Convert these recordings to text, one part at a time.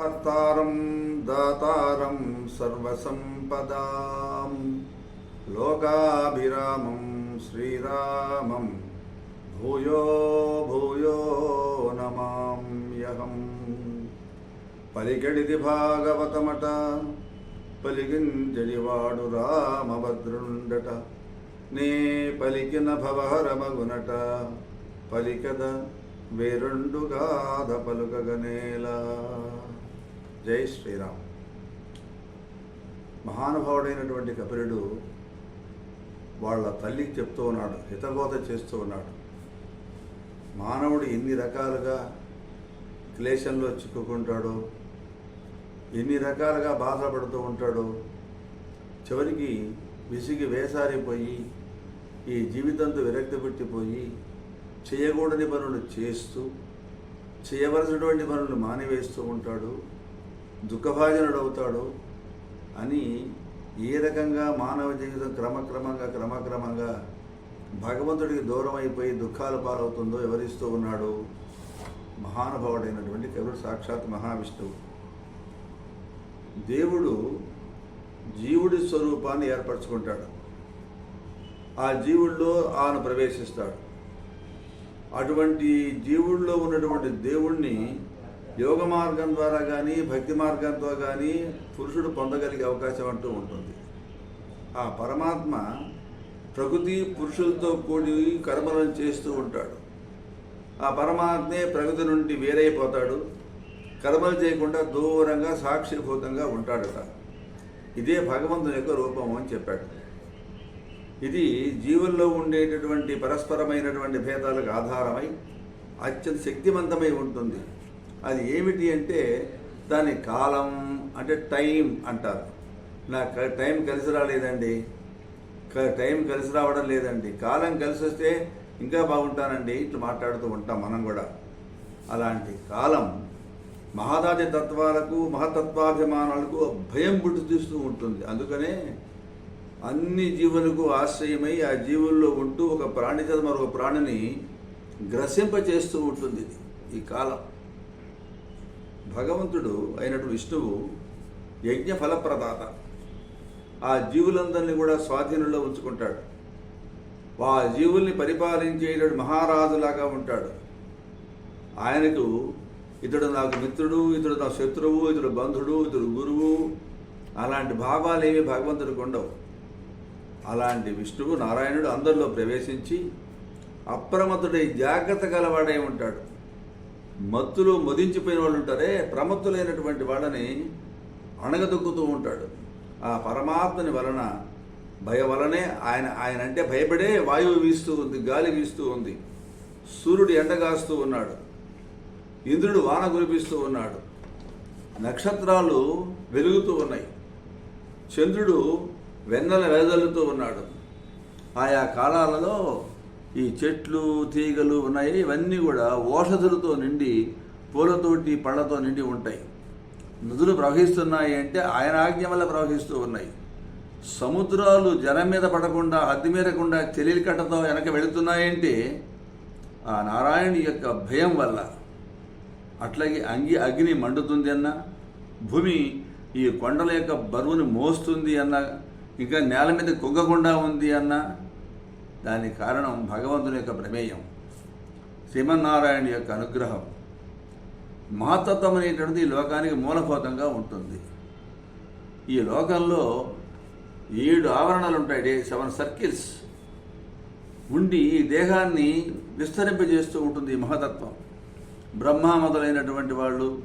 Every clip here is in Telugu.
హర్తారం దాతారం సర్వసంపదాం లోకాభిరామం శ్రీరామం భూయో భూయో నమామ్యహం పలికెడిది భాగవతమట పలికించడివాడు రామభద్రుండట నే పలికిన భవహరమగునట పలికద వేరుండు గాథ పలుకగనేలా జై శ్రీరామ్. మహానుభావుడైనటువంటి కపిలుడు వాళ్ళ తల్లికి చెప్తూ ఉన్నాడు హితబోధ చేస్తూ ఉన్నాడు. మానవుడు ఎన్ని రకాలుగా క్లేశంలో చిక్కుకుంటాడో ఎన్ని రకాలుగా బాధపడుతూ ఉంటాడో చివరికి విసిగి వేసారిపోయి ఈ జీవితంతో విరక్తి పెట్టిపోయి చేయకూడని పనులు చేస్తూ చేయవలసినటువంటి పనులు మానివేస్తూ ఉంటాడు. దుఃఖభాజనుడవుతాడు అని ఏ రకంగా మానవ జీవితం క్రమక్రమంగా క్రమక్రమంగా భగవంతుడికి దూరం అయిపోయి దుఃఖాల పాలవుతుందో వివరిస్తూ ఉన్నాడు మహానుభావుడైనటువంటి కవుడు సాక్షాత్ మహావిష్ణువు. దేవుడు జీవుడి స్వరూపాన్ని ఏర్పరచుకుంటాడు. ఆ జీవుల్లో ఆయన ప్రవేశిస్తాడు. అటువంటి జీవుల్లో ఉన్నటువంటి దేవుణ్ణి యోగ మార్గం ద్వారా కానీ భక్తి మార్గంతో కానీ పురుషుడు పొందగలిగే అవకాశం అంటూ ఉంటుంది. ఆ పరమాత్మ ప్రకృతి పురుషులతో కూడి కర్మలను చేస్తూ ఉంటాడు. ఆ పరమాత్మే ప్రకృతి నుండి వేరైపోతాడు. కర్మలు చేయకుండా దూరంగా సాక్షిభూతంగా ఉంటాడట. ఇదే భగవంతుని యొక్క రూపం అని చెప్పాడు. ఇది జీవుల్లో ఉండేటటువంటి పరస్పరమైనటువంటి భేదాలకు ఆధారమై అత్యంత శక్తివంతమై ఉంటుంది. అది ఏమిటి అంటే దాని కాలం అంటే టైం అంటారు. నాకు టైం కలిసి రాలేదండి. క- టైం కలిసి రావడం లేదండి. కాలం కలిసి వస్తే ఇంకా బాగుంటానండి. ఇట్లా మాట్లాడుతూ ఉంటాం మనం కూడా. అలాంటి కాలం మహాదాజ తత్వాలకు మహతత్వాభిమానాలకు భయం పుట్టుతీస్తూ ఉంటుంది. అందుకనే అన్ని జీవులకు ఆశ్రయమై ఆ జీవుల్లో ఉంటూ ఒక ప్రాణి చేత మరొక ప్రాణిని గ్రసింప చేస్తూ ఉంటుంది. ఇది ఈ కాలం భగవంతుడు అయినటు విష్ణువు యజ్ఞ ఫలప్రదాత. ఆ జీవులందరినీ కూడా స్వాధీనంలో ఉంచుకుంటాడు. ఆ జీవుల్ని పరిపాలించేటటువంటి మహారాజులాగా ఉంటాడు. ఆయనకు ఇతడు నాకు మిత్రుడు ఇతడు నా శత్రువు ఇతడు బంధుడు ఇతడు గురువు. అలాంటి భావాలు ఏమీ భగవంతుడికి ఉండవు. అలాంటి విష్ణువు నారాయణుడు అందరిలో ప్రవేశించి అప్రమత్తుడై జాగ్రత్త గలవాడై ఉంటాడు. మత్తులో మదించిపోయిన వాళ్ళు ఉంటారే ప్రమత్తులైనటువంటి వాళ్ళని అణగదొక్కుతూ ఉంటాడు. ఆ పరమాత్మని వలన భయ వలనే ఆయన ఆయన అంటే భయపడే వాయువు వీస్తూ ఉంది గాలి వీస్తూ ఉంది. సూర్యుడు ఎండగాస్తూ ఉన్నాడు. ఇంద్రుడు వాన కురిపిస్తూ ఉన్నాడు. నక్షత్రాలు వెలుగుతూ ఉన్నాయి. చంద్రుడు వెన్నెల వెదలుతూ ఉన్నాడు. ఆయా కాలాలలో ఈ చెట్లు తీగలు ఉన్నాయి ఇవన్నీ కూడా ఓషధులతో నిండి పూలతోటి పళ్ళతో నిండి ఉంటాయి. నదులు ప్రవహిస్తున్నాయి అంటే ఆయన ఆజ్ఞ వల్ల ప్రవహిస్తూ ఉన్నాయి. సముద్రాలు జనం మీద పడకుండా హద్దు మీరకుండా చెలికట్టతో వెనక వెళుతున్నాయంటే ఆ నారాయణుని యొక్క భయం వల్ల. అట్లాగే అంగి అగ్ని మండుతుంది అన్న భూమి ఈ కొండల యొక్క బరువుని మోస్తుంది అన్న ఇంకా నేల మీద కుగ్గకుండా ఉంది అన్న దానికి కారణం భగవంతుని యొక్క ప్రమేయం శ్రీమన్నారాయణ యొక్క అనుగ్రహం. మహత్తత్వం అనేటువంటిది ఈ లోకానికి మూలభూతంగా ఉంటుంది. ఈ లోకంలో ఏడు ఆవరణలు ఉంటాయి సెవెన్ సర్కిల్స్. ఉండి ఈ దేహాన్ని విస్తరింపజేస్తూ ఉంటుంది ఈ మహతత్వం బ్రహ్మ మొదలైనటువంటి వాళ్ళు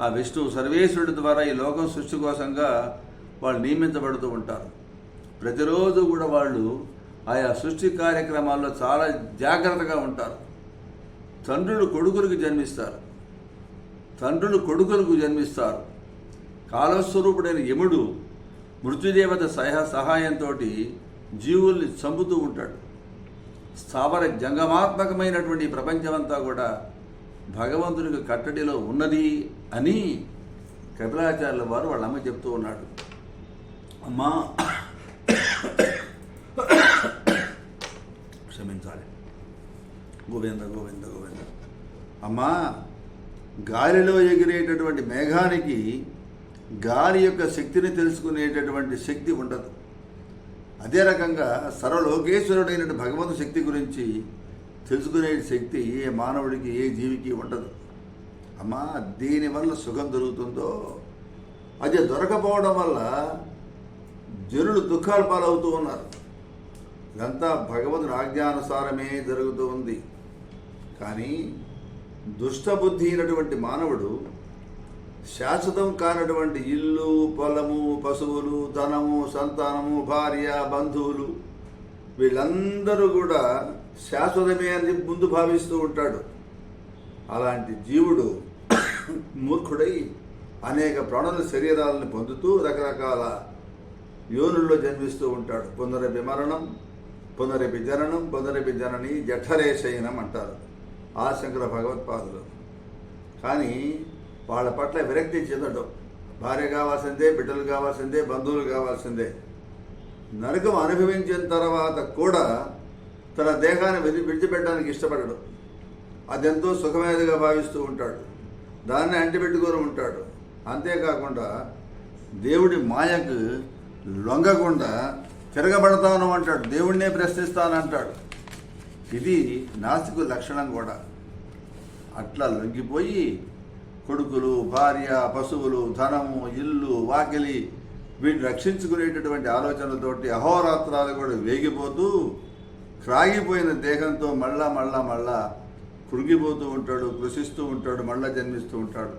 ఆ విష్ణువు సర్వేశ్వరుడి ద్వారా ఈ లోకం సృష్టి కోసంగా వాళ్ళు నియమించబడుతూ ఉంటారు. ప్రతిరోజు కూడా వాళ్ళు ఆయా సృష్టి కార్యక్రమాల్లో చాలా జాగ్రత్తగా ఉంటారు. తండ్రులు కొడుకులకు జన్మిస్తారు. తండ్రులు కొడుకులకు జన్మిస్తారు. కాలస్వరూపుడైన యముడు మృత్యుదేవత సహ సహాయంతో జీవుల్ని చంపుతూ ఉంటాడు. స్థావర జంగమాత్మకమైనటువంటి ప్రపంచమంతా కూడా భగవంతునికి కట్టడిలో ఉన్నది అని కపిలాచార్యుల వారు వాళ్ళ అమ్మ చెప్తూ ఉన్నాడు. అమ్మా గోవింద గోవింద గోవింద. అమ్మా గాలిలో ఎగిరేటటువంటి మేఘానికి గాలి యొక్క శక్తిని తెలుసుకునేటటువంటి శక్తి ఉండదు. అదే రకంగా సర్వలోకేశ్వరుడైన భగవంతు శక్తి గురించి తెలుసుకునే శక్తి ఏ మానవుడికి ఏ జీవికి ఉండదు. అమ్మా దీనివల్ల సుఖం దొరుకుతుందో? అది దొరకపోవడం వల్ల జనులు దుఃఖాలు పాలవుతూ ఉన్నారు. ఇదంతా భగవంతుని ఆజ్ఞానుసారమే జరుగుతూ ఉంది. కానీ దుష్టబుద్ధి అయినటువంటి మానవుడు శాశ్వతం కానటువంటి ఇల్లు పొలము పశువులు ధనము సంతానము భార్య బంధువులు వీళ్ళందరూ కూడా శాశ్వతమే అని ముందు భావిస్తూ ఉంటాడు. అలాంటి జీవుడు మూర్ఖుడై అనేక ప్రాణుల శరీరాలను పొందుతూ రకరకాల యోనుల్లో జన్మిస్తూ ఉంటాడు. పునరపి మరణం పునరపి జననం పునరపి జనని జఠరేశయనం అంటారు. ఆశంకర భగవత్పాదులు. కానీ వాళ్ళ పట్ల విరక్తి చెందడం. భార్య కావాల్సిందే బిడ్డలు కావాల్సిందే బంధువులు కావాల్సిందే. నరకం అనుభవించిన తర్వాత కూడా తన దేహాన్ని విధి విడిచిపెట్టడానికి ఇష్టపడడు. అదెంతో సుఖమైనదిగా భావిస్తూ ఉంటాడు. దాన్ని అంటిపెట్టుకొని ఉంటాడు. అంతేకాకుండా దేవుడి మాయకు లొంగకుండా తిరగబడతాను అంటాడు. దేవుడినే ప్రశ్నిస్తానంటాడు. ఇది నాస్తికు లక్షణం కూడా. అట్లా లొంగిపోయి కొడుకులు భార్య పశువులు ధనము ఇల్లు వాకిలి వీటిని రక్షించుకునేటటువంటి ఆలోచనలతోటి అహోరాత్రాలు కూడా వేగిపోతూ క్రాగిపోయిన దేహంతో మళ్ళా మళ్ళా మళ్ళా కృంగిపోతూ ఉంటాడు కృషిస్తూ ఉంటాడు మళ్ళా జన్మిస్తూ ఉంటాడు.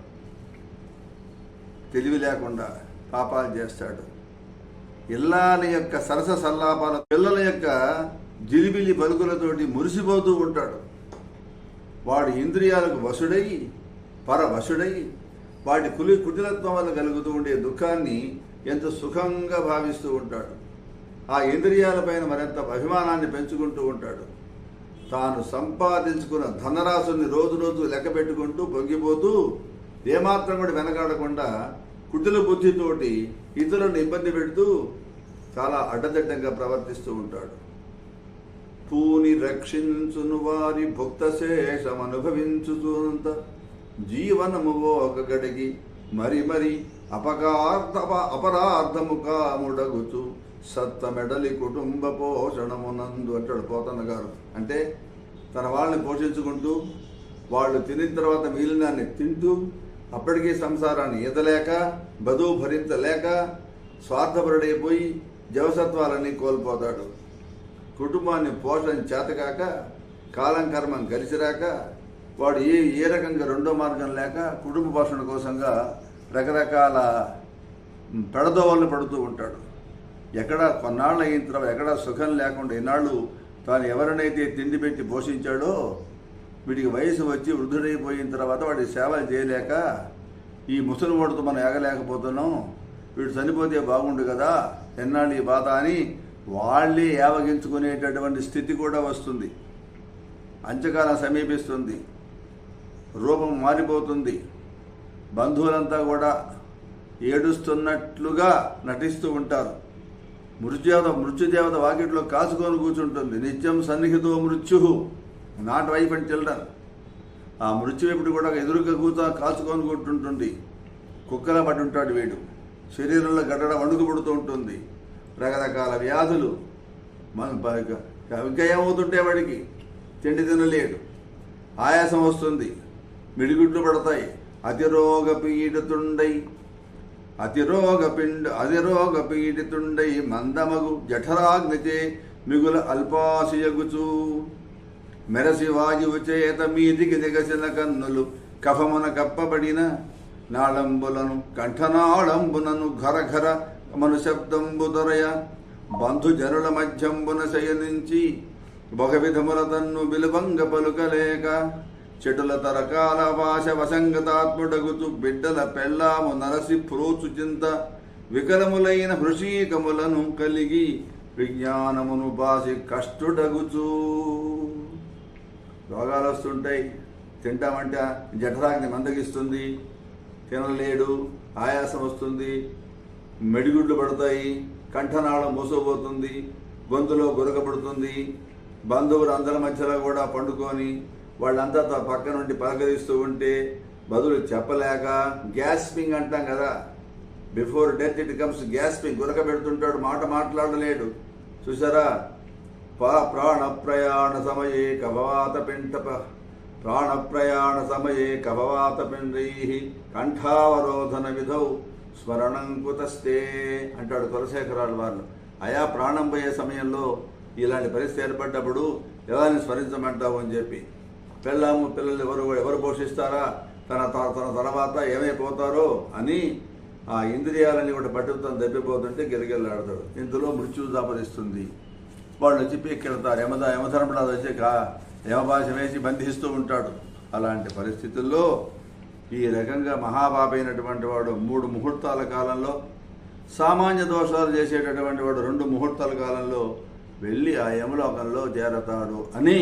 తెలివి లేకుండా పాపాలు చేస్తాడు. ఇల్లాని యొక్క సరస సల్లాపాల పిల్లల యొక్క జిలిబిలి పలుకులతోటి మురిసిపోతూ ఉంటాడు. వాడు ఇంద్రియాలకు వశుడై పరవశుడై వాటి కులి కుటిలత్వం వల్ల కలుగుతూ ఉండే దుఃఖాన్ని ఎంత సుఖంగా భావిస్తూ ఉంటాడు. ఆ ఇంద్రియాలపైన మరింత అభిమానాన్ని పెంచుకుంటూ ఉంటాడు. తాను సంపాదించుకున్న ధనరాశుల్ని రోజు రోజు లెక్క పెట్టుకుంటూ పొంగిపోతూ ఏమాత్రం కూడా వెనకాడకుండా కుటిల బుద్ధితోటి ఇతరులను ఇబ్బంది పెడుతూ చాలా అడ్డదిడ్డంగా ప్రవర్తిస్తూ ఉంటాడు. పూని రక్షించును వారి భుక్త శేషం జీవనము ఒక గడిగి మరి మరి అపకార్థ అపరార్థము కాముడగుచు సత్త మెడలి కుటుంబ పోషణమునందు అంటాడు పోతన్న గారు. అంటే తన వాళ్ళని పోషించుకుంటూ వాళ్ళు తినిన తర్వాత మిగిలినాన్ని తింటూ అప్పటికీ సంసారాన్ని ఈదలేక బదువు భరించలేక స్వార్థపరుడైపోయి జవసత్వాలన్నీ కోల్పోతాడు. కుటుంబాన్ని పోషణ చేతకాక కాలం కర్మం కలిసిరాక వాడు ఏ ఏ రకంగా రెండో మార్గం లేక కుటుంబ పోషణ కోసంగా రకరకాల పెడదోవలను పడుతూ ఉంటాడు. ఎక్కడ కొన్నాళ్ళు అయిన తర్వాత ఎక్కడ సుఖం లేకుండా ఇన్నాళ్ళు తాను ఎవరినైతే తిండి పెట్టి పోషించాడో వీడికి వయసు వచ్చి వృద్ధుడైపోయిన తర్వాత వాడి సేవలు చేయలేక ఈ ముసలి ఓడుతో మనం ఎగలేకపోతున్నాం వీడు చనిపోతే బాగుండు కదా ఎన్నాళ్ళు ఈ బాధ అని వాళ్ళే యావగించుకునేటటువంటి స్థితి కూడా వస్తుంది. అంచకాలం సమీపిస్తుంది. రూపం మారిపోతుంది. బంధువులంతా కూడా ఏడుస్తున్నట్లుగా నటిస్తూ ఉంటారు. మృత్యుదేవత మృత్యుదేవత వాకిట్లో కాచుకొని కూర్చుంటుంది. నిత్యం సన్నిహితో మృత్యు. Not wife and children. ఆ మృత్యు ఎప్పుడు కూడా ఎదురుగా కూర్చో కాచుకొని కూర్చుంటుంది. కుక్కల పడి ఉంటాడు వీడు. శరీరంలో గడ్డడ వణుకు పడుతూ ఉంటుంది. రకరకాల వ్యాధులు మన ఇంకా ఏమవుతుంటే వాడికి తిండి తినలేడు. ఆయాసం వస్తుంది. మిడిగుడ్లు పడతాయి. అతిరోగ పీడితుండై అతిరోగ పిండ అతిరోగ పీడితుండై మందమగు జఠరాగ్నిచే మిగుల అల్పాశయగుచు. మెరసి వాయువు చేత మీదికి దిగసిన కన్నులు కఫమున కప్పబడిన నాళంబులను కంఠనాళంబునను ఘర ఘర మను శబ్దంబు దొరయ బంధుజనుల మధ్యంబున శయనించి ఒక విధముల తన్ను విలువంగ పలుకలేక చెటుల తరకాల భాష వసంగతాత్ముడగుతూ బిడ్డల పెళ్ళాము నరసి ప్రోచు చింత వికలములైన హృషీకములను కలిగి విజ్ఞానమును బాసి కష్టుడగుచూ. రోగాలు వస్తుంటాయి. తింటామంటే జఠరాగ్ని మందగిస్తుంది. తినలేడు. ఆయాసం వస్తుంది. మెడిగుడ్లు పడతాయి కంఠనాళం మూసపోతుంది గొంతులో గురకపడుతుంది బంధువులు అందరి మధ్యలో కూడా పండుకొని వాళ్ళంతా పక్క నుండి పలకరిస్తూ ఉంటే బదులు చెప్పలేక గ్యాస్పింగ్ అంటాం కదా. Before death it comes gasping గురక పెడుతుంటాడు మాట మాట్లాడలేడు. చూసారా పా ప్రాణ ప్రయాణ సమయే కభవాత పింట ప్రాణ ప్రయాణ సమయే కభవాత పిండ్రై. కంఠావరోధన విధౌ. స్మరణం కుతస్తే అంటాడు కులశేఖరాలు వాళ్ళు. అయా ప్రాణం పోయే సమయంలో ఇలాంటి పరిస్థితి ఏర్పడ్డప్పుడు ఎవరిని స్మరించమంటావు అని చెప్పి. పెళ్ళాము పిల్లలు ఎవరు ఎవరు పోషిస్తారా? తన త- తన తర్వాత ఏమైపోతారో అని ఆ ఇంద్రియాలని కూడా పట్టుకుతో దెబ్బిపోతుంటే గిరిగిల్లాడతాడు ఇందులో మృత్యువు దాపరిస్తుంది. వాళ్ళు వచ్చి పీక్కెళ్తారు యమద యమధర్మరాజు వచ్చి కా యమభాష వేసి బంధిస్తూ ఉంటాడు. అలాంటి పరిస్థితుల్లో ఈ రకంగా మహాపాపైనటువంటి వాడు మూడు ముహూర్తాల కాలంలో సామాన్య దోషాలు చేసేటటువంటి వాడు రెండు ముహూర్తాల కాలంలో వెళ్ళి ఆ యమలోకంలో చేరతాడు అని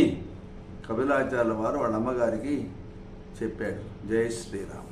కపిలాచార్యుల వారు వాళ్ళ అమ్మగారికి చెప్పాడు జై శ్రీరామ్.